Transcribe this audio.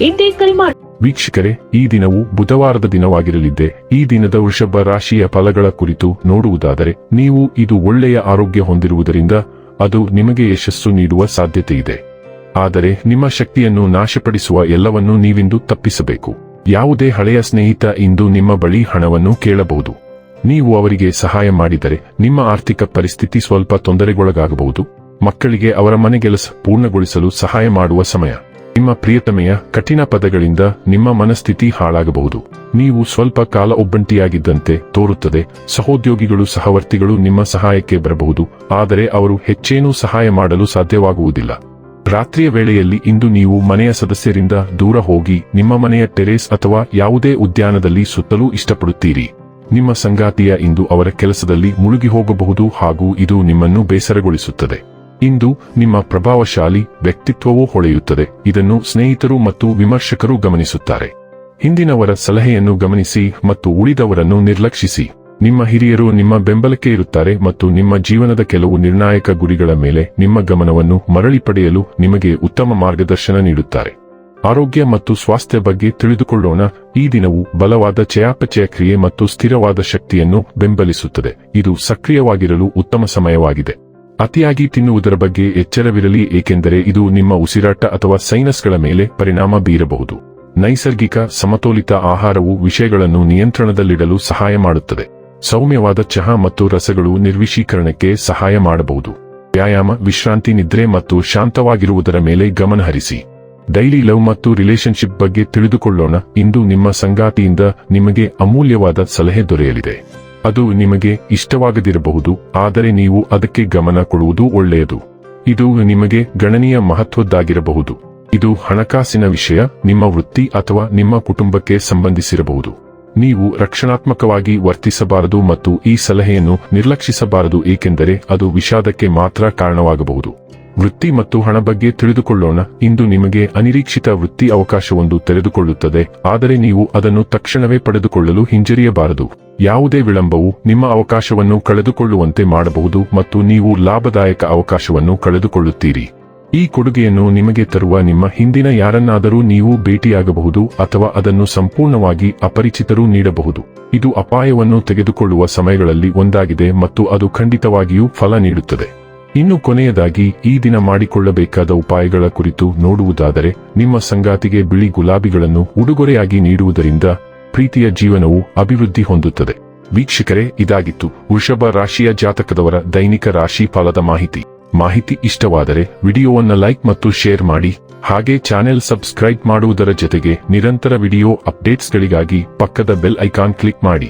ಇಂದೇ ಕರೆ ಮಾಡಿ ವೀಕ್ಷಕರೇ, ಈ ದಿನವು ಬುಧವಾರದ ದಿನವಾಗಿರಲಿದ್ದೆ. ಈ ದಿನದ ವೃಷಭ ರಾಶಿಯ ಫಲಗಳ ಕುರಿತು ನೋಡುವುದಾದರೆ, ನೀವು ಇದು ಒಳ್ಳೆಯ ಆರೋಗ್ಯ ಹೊಂದಿರುವುದರಿಂದ ಅದು ನಿಮಗೆ ಯಶಸ್ಸು ನೀಡುವ ಸಾಧ್ಯತೆ ಇದೆ ಆದರೆ, ನಿಮ್ಮ ಶಕ್ತಿಯನ್ನು ನಾಶಪಡಿಸುವ ಎಲ್ಲವನ್ನೂ ನೀವಿಂದು ತಪ್ಪಿಸಬೇಕು. ಯಾವುದೇ ಹಳೆಯ ಸ್ನೇಹಿತ ಇಂದು ನಿಮ್ಮ ಬಳಿ ಹಣವನ್ನು ಕೇಳಬಹುದು. ನೀವು ಅವರಿಗೆ ಸಹಾಯ ಮಾಡಿದರೆ, ನಿಮ್ಮ ಆರ್ಥಿಕ ಪರಿಸ್ಥಿತಿ ಸ್ವಲ್ಪ ತೊಂದರೆಗೊಳಗಾಗಬಹುದು. ಮಕ್ಕಳಿಗೆ ಅವರ ಮನೆಗೆಲಸ ಪೂರ್ಣಗೊಳಿಸಲು ಸಹಾಯ ಮಾಡುವ ಸಮಯ. ನಿಮ್ಮ ಪ್ರಿಯತಮೆಯ ಕಠಿಣ ಪದಗಳಿಂದ ನಿಮ್ಮ ಮನಸ್ಥಿತಿ ಹಾಳಾಗಬಹುದು. ನೀವು ಸ್ವಲ್ಪ ಕಾಲ ಒಬ್ಬಂಟಿಯಾಗಿದ್ದಂತೆ ತೋರುತ್ತದೆ. ಸಹೋದ್ಯೋಗಿಗಳು, ಸಹವರ್ತಿಗಳು ನಿಮ್ಮ ಸಹಾಯಕ್ಕೆ ಬರಬಹುದು. ಆದರೆ ಅವರು ಹೆಚ್ಚೇನೂ ಸಹಾಯ ಮಾಡಲು ಸಾಧ್ಯವಾಗುವುದಿಲ್ಲ. ರಾತ್ರಿಯ ವೇಳೆಯಲ್ಲಿ ಇಂದು ನೀವು ಮನೆಯ ಸದಸ್ಯರಿಂದ ದೂರ ಹೋಗಿ ನಿಮ್ಮ ಮನೆಯ ಟೆರೇಸ್ ಅಥವಾ ಯಾವುದೇ ಉದ್ಯಾನದಲ್ಲಿ ಸುತ್ತಲೂ ಇಷ್ಟಪಡುತ್ತೀರಿ. ನಿಮ್ಮ ಸಂಗಾತಿಯ ಇಂದು ಅವರ ಕೆಲಸದಲ್ಲಿ ಮುಳುಗಿ ಹೋಗಬಹುದು ಹಾಗೂ ಇದು ನಿಮ್ಮನ್ನು ಬೇಸರಗೊಳಿಸುತ್ತದೆ. ಇಂದು ನಿಮ್ಮ ಪ್ರಭಾವಶಾಲಿ ವ್ಯಕ್ತಿತ್ವವೂ ಹೊಳೆಯುತ್ತದೆ. ಇದನ್ನು ಸ್ನೇಹಿತರು ಮತ್ತು ವಿಮರ್ಶಕರು ಗಮನಿಸುತ್ತಾರೆ. ಹಿಂದಿನವರ ಸಲಹೆಯನ್ನು ಗಮನಿಸಿ ಮತ್ತು ಉಳಿದವರನ್ನು ನಿರ್ಲಕ್ಷಿಸಿ. ನಿಮ್ಮ ಹಿರಿಯರು ನಿಮ್ಮ ಬೆಂಬಲಕ್ಕೆ ಇರುತ್ತಾರೆ ಮತ್ತು ನಿಮ್ಮ ಜೀವನದ ಕೆಲವು ನಿರ್ಣಾಯಕ ಗುರಿಗಳ ಮೇಲೆ ನಿಮ್ಮ ಗಮನವನ್ನು ಮರಳಿ ಪಡೆಯಲು ನಿಮಗೆ ಉತ್ತಮ ಮಾರ್ಗದರ್ಶನ ನೀಡುತ್ತಾರೆ. ಆರೋಗ್ಯ ಮತ್ತು ಸ್ವಾಸ್ಥ್ಯ ಬಗ್ಗೆ ತಿಳಿದುಕೊಳ್ಳೋಣ. ಈ ದಿನವು ಬಲವಾದ ಚಯಾಪಚಯ ಕ್ರಿಯೆ ಮತ್ತು ಸ್ಥಿರವಾದ ಶಕ್ತಿಯನ್ನು ಬೆಂಬಲಿಸುತ್ತದೆ. ಇದು ಸಕ್ರಿಯವಾಗಿರಲು ಉತ್ತಮ ಸಮಯವಾಗಿದೆ. ಅತಿಯಾಗಿ ತಿನ್ನುವುದರ ಬಗ್ಗೆ ಎಚ್ಚರವಿರಲಿ, ಏಕೆಂದರೆ ಇದು ನಿಮ್ಮ ಉಸಿರಾಟ ಅಥವಾ ಸೈನಸ್ಗಳ ಮೇಲೆ ಪರಿಣಾಮ ಬೀರಬಹುದು. ನೈಸರ್ಗಿಕ, ಸಮತೋಲಿತ ಆಹಾರವು ವಿಷಯಗಳನ್ನು ನಿಯಂತ್ರಣದಲ್ಲಿಡಲು ಸಹಾಯ ಮಾಡುತ್ತದೆ. ಸೌಮ್ಯವಾದ ಚಹಾ ಮತ್ತು ರಸಗಳು ನಿರ್ವಿಶೀಕರಣಕ್ಕೆ ಸಹಾಯ ಮಾಡಬಹುದು. ವ್ಯಾಯಾಮ, ವಿಶ್ರಾಂತಿ, ನಿದ್ರೆ ಮತ್ತು ಶಾಂತವಾಗಿರುವುದರ ಮೇಲೆ ಗಮನಹರಿಸಿ ಡೈಲಿ ಲವ್ ಮತ್ತು ರಿಲೇಶನ್ಶಿಪ್ ಬಗ್ಗೆ ತಿಳಿದುಕೊಳ್ಳೋಣ. ಇಂದು ನಿಮ್ಮ ಸಂಗಾತಿಯಿಂದ ನಿಮಗೆ ಅಮೂಲ್ಯವಾದ ಸಲಹೆ ದೊರೆಯಲಿದೆ. ಅದು ನಿಮಗೆ ಇಷ್ಟವಾಗದಿರಬಹುದು, ಆದರೆ ನೀವು ಅದಕ್ಕೆ ಗಮನ ಕೊಡುವುದು ಒಳ್ಳೆಯದು. ಇದು ನಿಮಗೆ ಗಣನೀಯ ಮಹತ್ವದ್ದಾಗಿರಬಹುದು. ಇದು ಹಣಕಾಸಿನ ವಿಷಯ, ನಿಮ್ಮ ವೃತ್ತಿ ಅಥವಾ ನಿಮ್ಮ ಕುಟುಂಬಕ್ಕೆ ಸಂಬಂಧಿಸಿರಬಹುದು. ನೀವು ರಕ್ಷಣಾತ್ಮಕವಾಗಿ ವರ್ತಿಸಬಾರದು ಮತ್ತು ಈ ಸಲಹೆಯನ್ನು ನಿರ್ಲಕ್ಷಿಸಬಾರದು, ಏಕೆಂದರೆ ಅದು ವಿಷಾದಕ್ಕೆ ಮಾತ್ರ ಕಾರಣವಾಗಬಹುದು. ವೃತ್ತಿ ಮತ್ತು ಹಣ ಬಗ್ಗೆ ತಿಳಿದುಕೊಳ್ಳೋಣ. ಇಂದು ನಿಮಗೆ ಅನಿರೀಕ್ಷಿತ ವೃತ್ತಿ ಅವಕಾಶವೊಂದು ತೆರೆದುಕೊಳ್ಳುತ್ತದೆ. ಆದರೆ ನೀವು ಅದನ್ನು ತಕ್ಷಣವೇ ಪಡೆದುಕೊಳ್ಳಲು ಹಿಂಜರಿಯಬಾರದು. ಯಾವುದೇ ವಿಳಂಬವು ನಿಮ್ಮ ಅವಕಾಶವನ್ನು ಕಳೆದುಕೊಳ್ಳುವಂತೆ ಮಾಡಬಹುದು ಮತ್ತು ನೀವು ಲಾಭದಾಯಕ ಅವಕಾಶವನ್ನು ಕಳೆದುಕೊಳ್ಳುತ್ತೀರಿ. ಈ ಕೊಡುಗೆಯನ್ನು ನಿಮಗೆ ತರುವ ನಿಮ್ಮ ಹಿಂದಿನ ಯಾರನ್ನಾದರೂ ನೀವು ಭೇಟಿಯಾಗಬಹುದು ಅಥವಾ ಅದನ್ನು ಸಂಪೂರ್ಣವಾಗಿ ಅಪರಿಚಿತರು ನೀಡಬಹುದು. ಇದು ಅಪಾಯವನ್ನು ತೆಗೆದುಕೊಳ್ಳುವ ಸಮಯಗಳಲ್ಲಿ ಒಂದಾಗಿದೆ ಮತ್ತು ಅದು ಖಂಡಿತವಾಗಿಯೂ ಫಲ ನೀಡುತ್ತದೆ. ಇನ್ನು ಕೊನೆಯದಾಗಿ ಈ ದಿನ ಮಾಡಿಕೊಳ್ಳಬೇಕಾದ ಉಪಾಯಗಳ ಕುರಿತು ನೋಡುವುದಾದರೆ, ನಿಮ್ಮ ಸಂಗಾತಿಗೆ ಬಿಳಿ ಗುಲಾಬಿಗಳನ್ನು ಉಡುಗೊರೆಯಾಗಿ ನೀಡುವುದರಿಂದ ಪ್ರೀತಿಯ ಜೀವನವು ಅಭಿವೃದ್ಧಿ ಹೊಂದುತ್ತದೆ. ವೀಕ್ಷಕರೇ, ಇದಾಗಿತ್ತು ವೃಷಭ ರಾಶಿಯ ಜಾತಕದವರ ದೈನಿಕ ರಾಶಿ ಫಲದ ಮಾಹಿತಿ. ಮಾಹಿತಿ ಇಷ್ಟವಾದರೆ ವಿಡಿಯೋವನ್ನ ಲೈಕ್ ಮತ್ತು ಶೇರ್ ಮಾಡಿ, ಹಾಗೆ ಚಾನೆಲ್ ಸಬ್ಸ್ಕ್ರೈಬ್ ಮಾಡುವುದರ ಜೊತೆಗೆ ನಿರಂತರ ವಿಡಿಯೋ ಅಪ್ಡೇಟ್ಸ್ಗಳಿಗಾಗಿ ಪಕ್ಕದ ಬೆಲ್ ಐಕಾನ್ ಕ್ಲಿಕ್ ಮಾಡಿ.